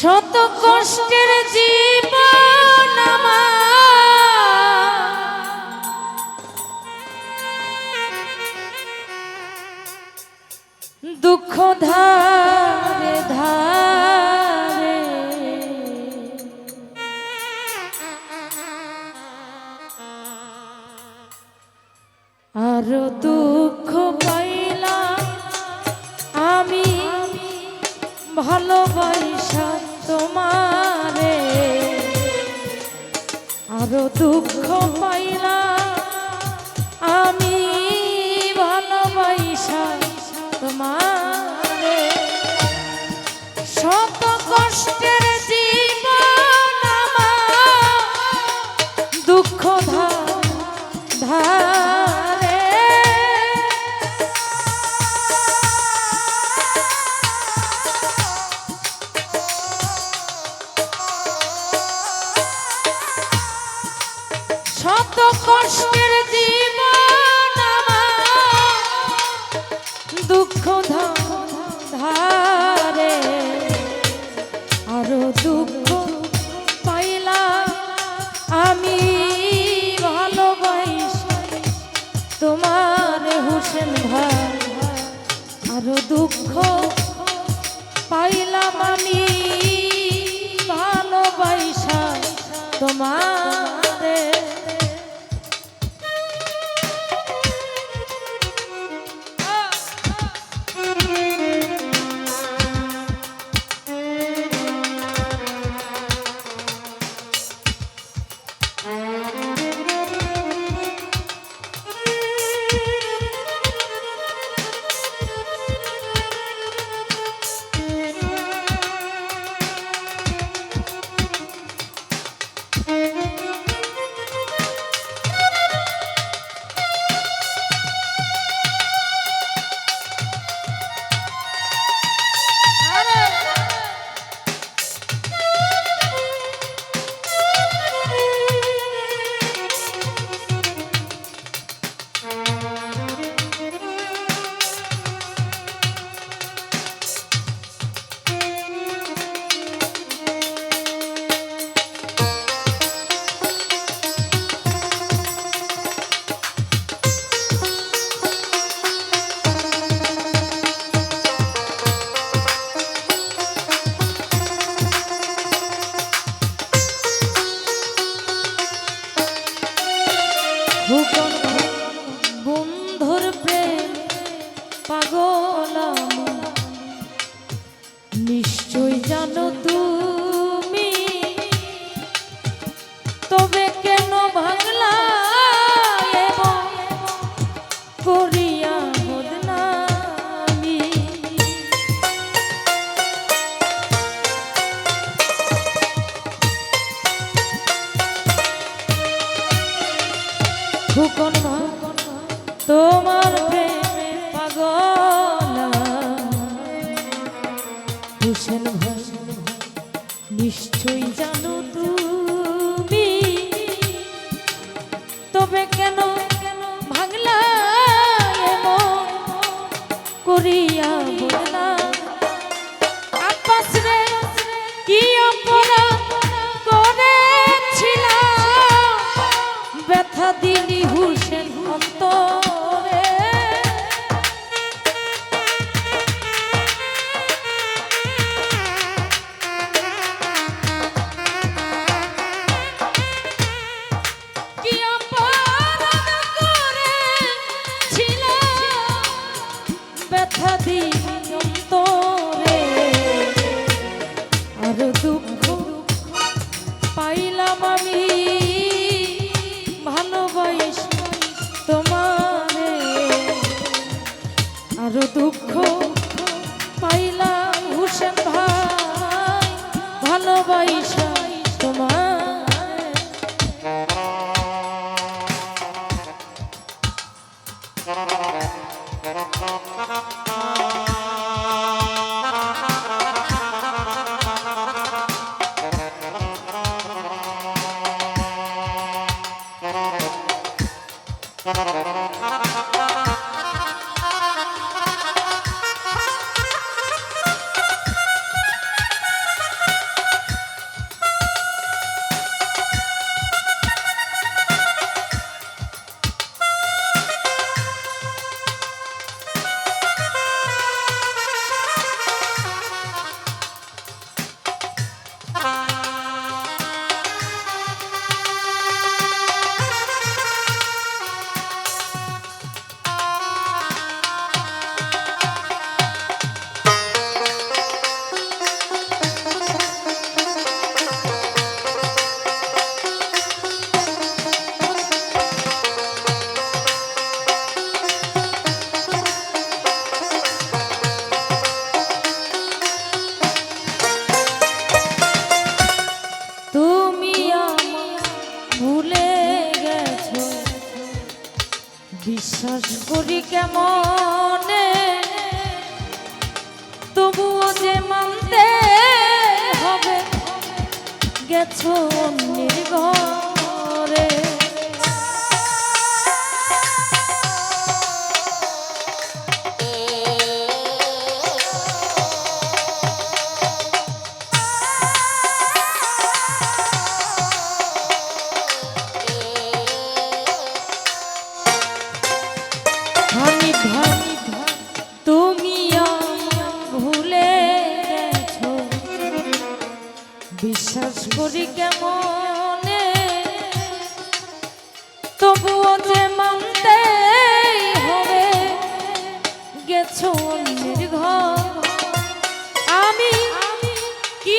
শত কষ্টের জীবন। দুঃখ ধারে ধারে ভালোবাসা তোমারে। আরও দুঃখ পাইলাম আমি ভালোবাসা তোমারে। শত কষ্টের শত কষ্টের ধারে আরও দুঃখ পাইলাম আমি তোমার হোসেন দুঃখ পাইলাম আমি তোমারে করিয়া অপরাধ করেছিলাম? ব্যথা দিলি বিশ্বাস করি কেমনে? তবুও যে মানতে হবে গেছো নির্ভর বুঝি কেমনে? তবুও গেছো ঘর। আমি কি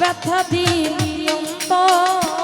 ব্যথা দিলি অন্তর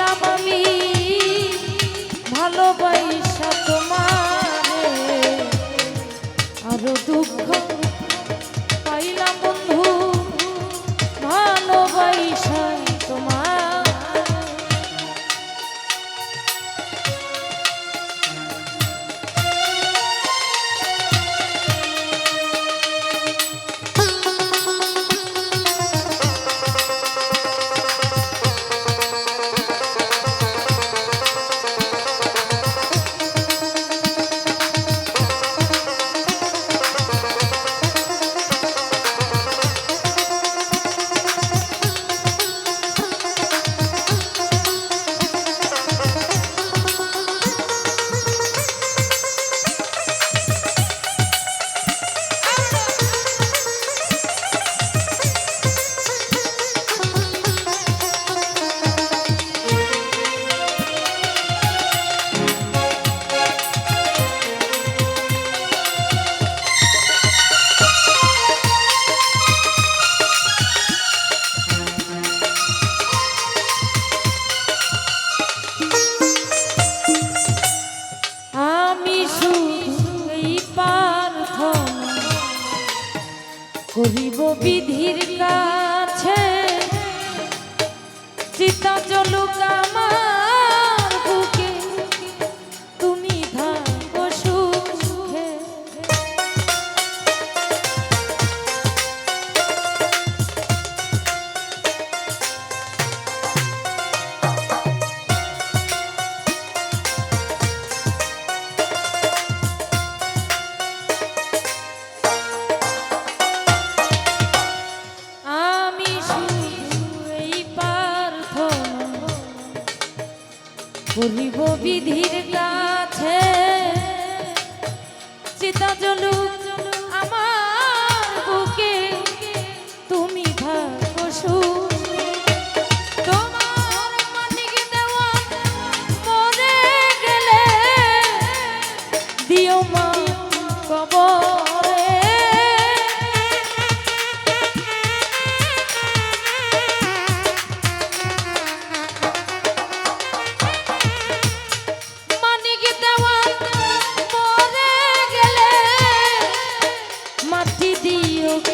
পাইলাম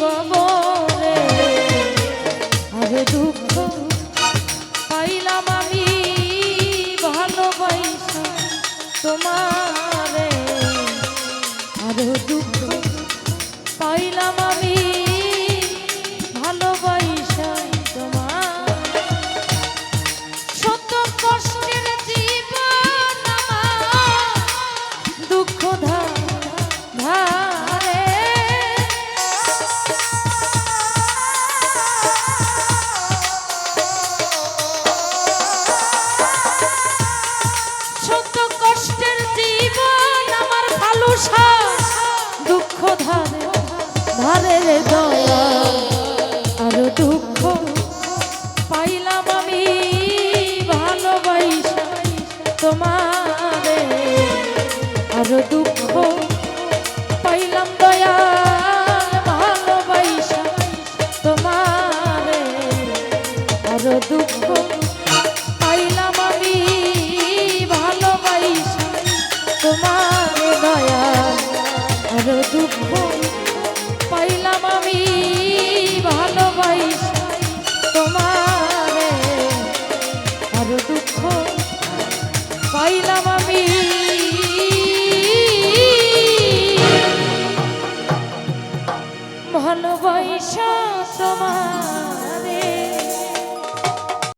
favor. কারও দুঃখ